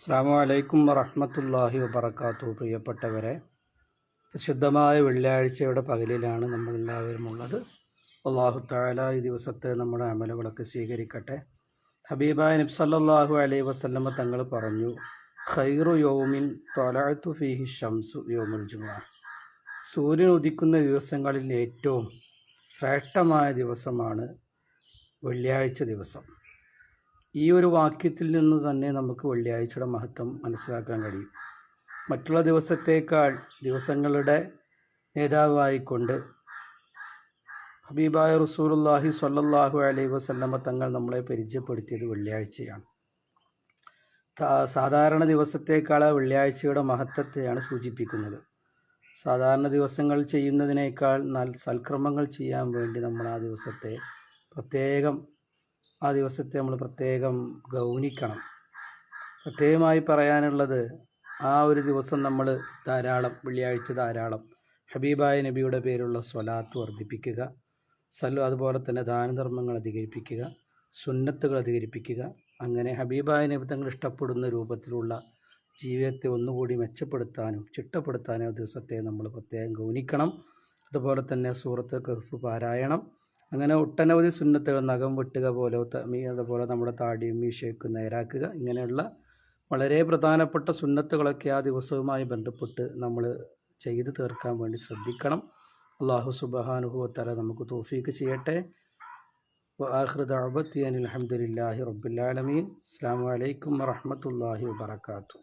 അസ്സാം അലൈക്കും വറഹമത്തല്ലാഹി വബർക്കാത്തു പ്രിയപ്പെട്ടവരെ വിശുദ്ധമായ വെള്ളിയാഴ്ചയുടെ പകലിലാണ് നമ്മളെല്ലാവരും ഉള്ളത് അള്ളാഹു താല ഈ ദിവസത്തെ നമ്മുടെ അമലുകളൊക്കെ സ്വീകരിക്കട്ടെ. ഹബീബായ നബ്സല്ലാഹു അലൈ വസല്ലമ്മ തങ്ങൾ പറഞ്ഞു ഖൈറു യോമിൻ തൊലാത്തു ഫിഹി ഷംസു യോമുൽ ജുമാ. സൂര്യൻ ഉദിക്കുന്ന ദിവസങ്ങളിൽ ഏറ്റവും ശ്രേഷ്ഠമായ ദിവസമാണ് വെള്ളിയാഴ്ച ദിവസം. ഈ ഒരു വാക്യത്തിൽ നിന്ന് തന്നെ നമുക്ക് വെള്ളിയാഴ്ചയുടെ മഹത്വം മനസ്സിലാക്കാൻ കഴിയും. മറ്റുള്ള ദിവസത്തേക്കാൾ ദിവസങ്ങളുടെ നേതാവായിക്കൊണ്ട് ഹബീബായ റസൂലുല്ലാഹി സ്വല്ലല്ലാഹു അലൈഹി വസല്ലമ തങ്ങൾ നമ്മളെ പരിചയപ്പെടുത്തിയത് വെള്ളിയാഴ്ചയാണ്. സാധാരണ ദിവസത്തേക്കാൾ വെള്ളിയാഴ്ചയുടെ മഹത്വത്തെയാണ് സൂചിപ്പിക്കുന്നത്. സാധാരണ ദിവസങ്ങൾ ചെയ്യുന്നതിനേക്കാൾ സൽക്രമങ്ങൾ ചെയ്യാൻ വേണ്ടി നമ്മൾ ആ ദിവസത്തെ പ്രത്യേകം ആ ദിവസത്തെ നമ്മൾ പ്രത്യേകം ഗൗനിക്കണം. പ്രത്യേകമായി പറയാനുള്ളത് ആ ഒരു ദിവസം നമ്മൾ ധാരാളം വെള്ളിയാഴ്ച ധാരാളം ഹബീബായ നബിയുടെ പേരുള്ള സ്വലാത്ത് വർദ്ധിപ്പിക്കുക സല്ലു അതുപോലെ തന്നെ ദാനധർമ്മങ്ങൾ അധികരിപ്പിക്കുക സുന്നത്തുകൾ അധികരിപ്പിക്കുക. അങ്ങനെ ഹബീബായ നബി തങ്ങൾ ഇഷ്ടപ്പെടുന്ന രൂപത്തിലുള്ള ജീവിതത്തെ ഒന്നുകൂടി മെച്ചപ്പെടുത്താനും ചിട്ടപ്പെടുത്താനും ആ ദിവസത്തെ നമ്മൾ പ്രത്യേകം ഗൗനിക്കണം. അതുപോലെ തന്നെ സൂറത്ത് കഹ്ഫ് പാരായണം. അങ്ങനെ ഒട്ടനവധി സുന്നത്തുകൾ നഖം വെട്ടുക പോലെ അതുപോലെ നമ്മുടെ താടിയും മീശയൊക്കെ നേരാക്കുക ഇങ്ങനെയുള്ള വളരെ പ്രധാനപ്പെട്ട സുന്നത്തുകളൊക്കെ ആ ദിവസവുമായി ബന്ധപ്പെട്ട് നമ്മൾ ചെയ്തു തീർക്കാൻ വേണ്ടി ശ്രദ്ധിക്കണം. അള്ളാഹു സുബഹാനുഭവത്തല നമുക്ക് തോഫീക്ക് ചെയ്യട്ടെ. ആഹൃദാബത്തി അനിൽ അലഹമുല്ലാഹി റബ്ബുലാലമീൻ അസ്സാം വലൈക്കും വറഹമത്തല്ലാഹി വാത്തു